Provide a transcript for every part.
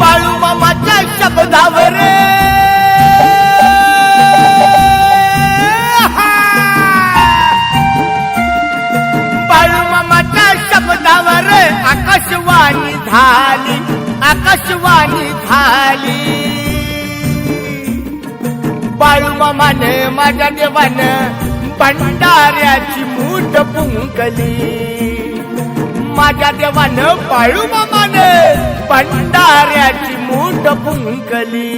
बाळू मामाच्या शब्दावर बाळू मामाच्या शब्दावर आकाशवाणी झाली आकाशवाणी झाली. बाळूमामाने माझ्या देवानं भंडाऱ्याची मूठ पुंकली. माझ्या देवानं बाळूमामाने भंडाऱ्याची मूठ पुंकली.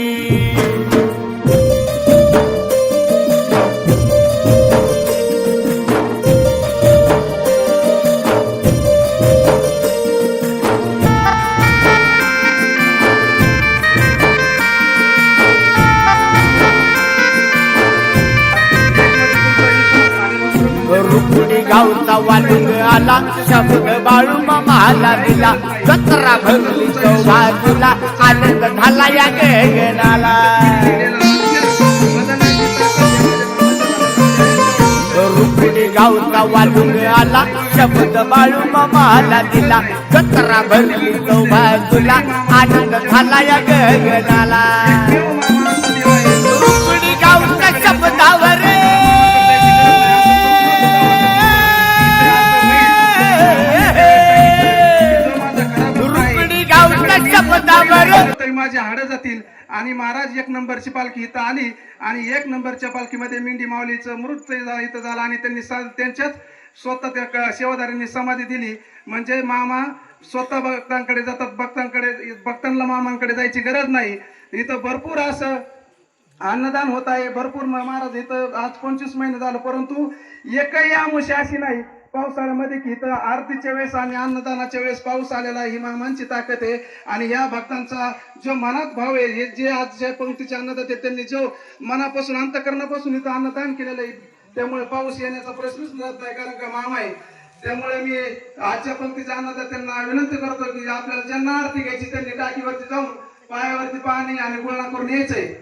रुपडी गावचा आला शब्द बाळू मामाला दिला जत्रा भरली बाजूला आनंद झाला या गगनाला रुपडी गावचा वालुंग आला शब्द बाळू मामाला दिला जत्रा भरली बाजूला आनंद झाला या गगनाला. माझी हाडं जातील. आणि महाराज एक नंबरची पालखी इथं आली. आणि एक नंबरच्या पालखीमध्ये मेंढी माऊलीचं मृत्यू झा- इथं झालं आणि त्यांनी सा- त्यांच्याच स्वतः त्या क- सेवादारांनी समाधी दिली. म्हणजे मामा स्वतः भक्तांकडे जातात. भक्तांकडे भक्तांना मामांकडे जायची गरज नाही. इथं भरपूर असं अन्नदान होत आहे. भरपूर महाराज इथं आज पंचवीस महिने झालं परंतु एकही आमुषी अशी नाही. पावसाळ्यामध्ये की इथं आरतीच्या वेळेस आणि अन्नदानाच्या वेळेस पाऊस आलेला आहे ही मामांची ताकद आहे. आणि या भक्तांचा जो मनात भाव आहे हे जे आज ज्या पंक्तीचे अन्नदाते त्यांनी जो मनापासून अंतकरणापासून इथं अन्नदान केलेलं आहे त्यामुळे पाऊस येण्याचा प्रश्नच राहत नाही कारण का मामा आहे. त्यामुळे मी आजच्या पंक्तीच्या अन्नदात्यांना विनंती करतो की आपल्याला ज्यांना आरती घ्यायची त्यांनी टाकीवरती जाऊन पायावरती पाणी आणि गुळणा करून यायचंय.